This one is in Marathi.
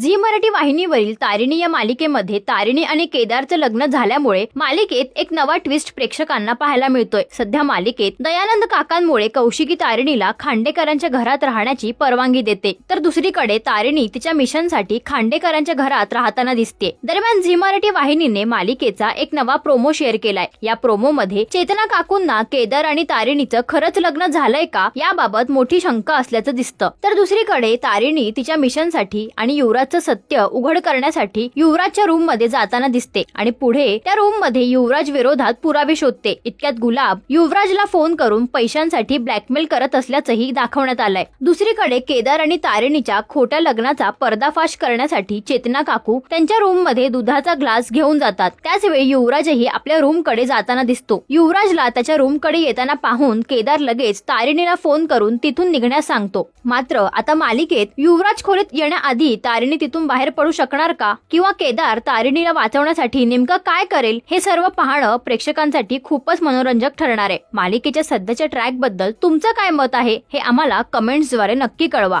झी मराठी वाहिनीवरील तारिणी या मालिकेमध्ये तारिणी आणि केदारचं लग्न झाल्यामुळे मालिकेत एक नवा ट्विस्ट प्रेक्षकांना पाहायला मिळतोय. सध्या मालिकेत दयानंद काकांमुळे कौशिकी तारिणीला खांडेकरांच्या घरात राहण्याची परवानगी देते. तर दुसरीकडे तारिणी तिच्या मिशनसाठी खांडेकरांच्या घरात राहताना दिसते. दरम्यान झी मराठी वाहिनीने मालिकेचा एक नवा प्रोमो शेअर केलाय. या प्रोमो मध्ये चेतना काकूंना केदार आणि तारिणीचं खरंच लग्न झालंय का याबाबत मोठी शंका असल्याचं दिसतं. तर दुसरीकडे तारिणी तिच्या मिशनसाठी आणि युवराजचं सत्य उघड करण्यासाठी युवराजच्या रूममध्ये जाताना दिसते. आणि पुढे त्या रूममध्ये युवराज विरोधात पुरावे शोधते. इतक्यात गुलाब युवराजला फोन करून पैशांसाठी ब्लॅकमेल करत असल्याचंही दाखवण्यात आलंय. दुसरीकडे केदार आणि तारिणीच्या खोट्या लग्नाचा पर्दाफाश करण्यासाठी चेतना काकू त्यांच्या रूममध्ये दुधाचा ग्लास घेऊन जातात. त्याच वेळी युवराजही आपल्या रूमकडे जाताना दिसतो. युवराजला त्याच्या रूमकडे येताना पाहून केदार लगेच तारिणीला फोन करून तिथून निघण्यास सांगतो. मात्र आता मालिकेत युवराज खोलीत येण्याआधी तारिणी तिथून बाहेर पडू शकणार का? किंवा केदार तारिणीला वाचवण्यासाठी नेमकं काय करेल? हे सर्व पाहणं प्रेक्षकांसाठी खूपच मनोरंजक ठरणार आहे. मालिकेच्या सध्याच्या ट्रॅकबद्दल तुमचं काय मत आहे? हे आम्हाला कमेंट्सद्वारे नक्की कळवा.